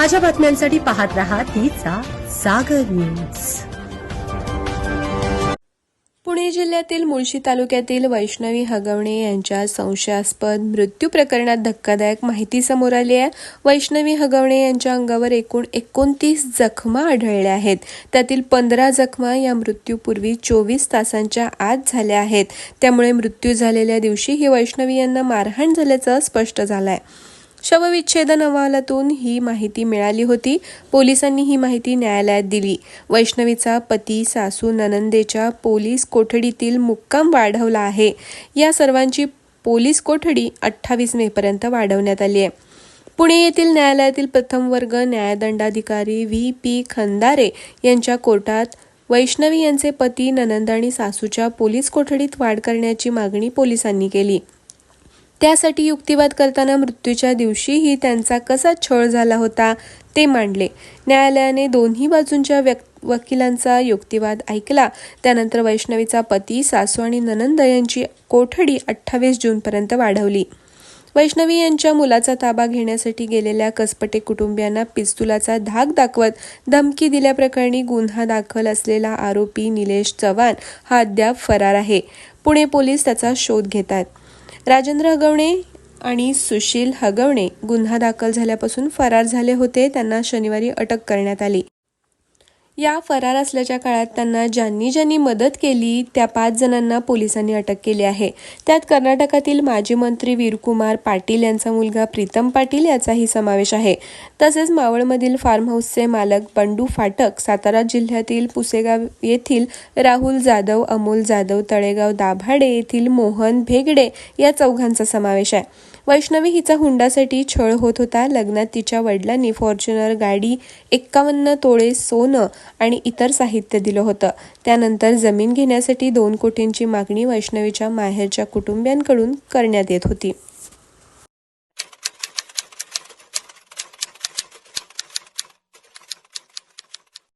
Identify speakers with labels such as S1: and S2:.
S1: ताज्या बातम्यांसाठी पाहत रहा तिचा सागर न्यूज.
S2: पुणे जिल्ह्यातील मुळशी तालुक्यातील वैष्णवी हगवणे यांच्या संशयास्पद मृत्यू प्रकरणात धक्कादायक माहिती समोर आली आहे. वैष्णवी हगवणे यांच्या अंगावर एकूण एकोणतीस जखमा आढळल्या आहेत. त्यातील पंधरा जखमा या मृत्यूपूर्वी चोवीस तासांच्या आत झाल्या आहेत. त्यामुळे मृत्यू झालेल्या दिवशी ही वैष्णवी यांना मारहाण झाल्याचं स्पष्ट झालं आहे शवविच्छेदन अहवालातून ही माहिती मिळाली होती. पोलिसांनी ही माहिती न्यायालयात दिली. वैष्णवीचा पती सासू ननंदेच्या पोलीस कोठडीतील मुक्काम वाढवला आहे. या सर्वांची पोलीस कोठडी अठ्ठावीस मेपर्यंत वाढवण्यात आली आहे. पुणे येथील न्यायालयातील प्रथम वर्ग न्यायदंडाधिकारी व्ही. पी. खंदारे यांच्या कोर्टात वैष्णवी यांचे पती ननंद आणि सासूच्या पोलीस कोठडीत वाढ करण्याची मागणी पोलिसांनी केली. त्यासाठी युक्तिवाद करताना मृत्यूच्या दिवशीही त्यांचा कसा छळ झाला होता ते मांडले. न्यायालयाने दोन्ही बाजूंच्या व्यक वकिलांचा युक्तिवाद ऐकला. त्यानंतर वैष्णवीचा पती सासू आणि ननंद यांची कोठडी अठ्ठावीस जूनपर्यंत वाढवली. वैष्णवी यांच्या मुलाचा ताबा घेण्यासाठी गेलेल्या कसपटे कुटुंबियांना पिस्तुलाचा धाक दाखवत धमकी दिल्याप्रकरणी गुन्हा दाखल असलेला आरोपी निलेश चव्हाण हा अद्याप फरार आहे. पुणे पोलीस त्याचा शोध घेत आहेत राजेंद्र हगवणे आणि सुशील हगवणे गुन्हा दाखल झाल्यापासून फरार झाले होते. त्यांना शनिवारी अटक करण्यात आली. या फरार असल्याच्या काळात त्यांना ज्यांनी ज्यांनी मदत केली त्या पाच जणांना पोलिसांनी अटक केली आहे. त्यात कर्नाटकातील माजी मंत्री वीरकुमार पाटील यांचा मुलगा प्रीतम पाटील याचाही समावेश आहे. तसेच मावळमधील फार्म हाऊसचे मालक बंडू फाटक सातारा जिल्ह्यातील पुसेगाव येथील राहुल जाधव अमोल जाधव तळेगाव दाभाडे येथील मोहन भेगडे या चौघांचा समावेश आहे. वैष्णवी हिचा हुंडासाठी छळ होत होता. लग्नात तिच्या वडिलांनी फॉर्च्युनर गाडी एक्कावन्न तोळे सोनं आणि इतर साहित्य दिलं होतं. त्यानंतर जमीन घेण्यासाठी दोन कोटींची मागणी वैष्णवीच्या माहेरच्या कुटुंबियांकडून करण्यात येत होती.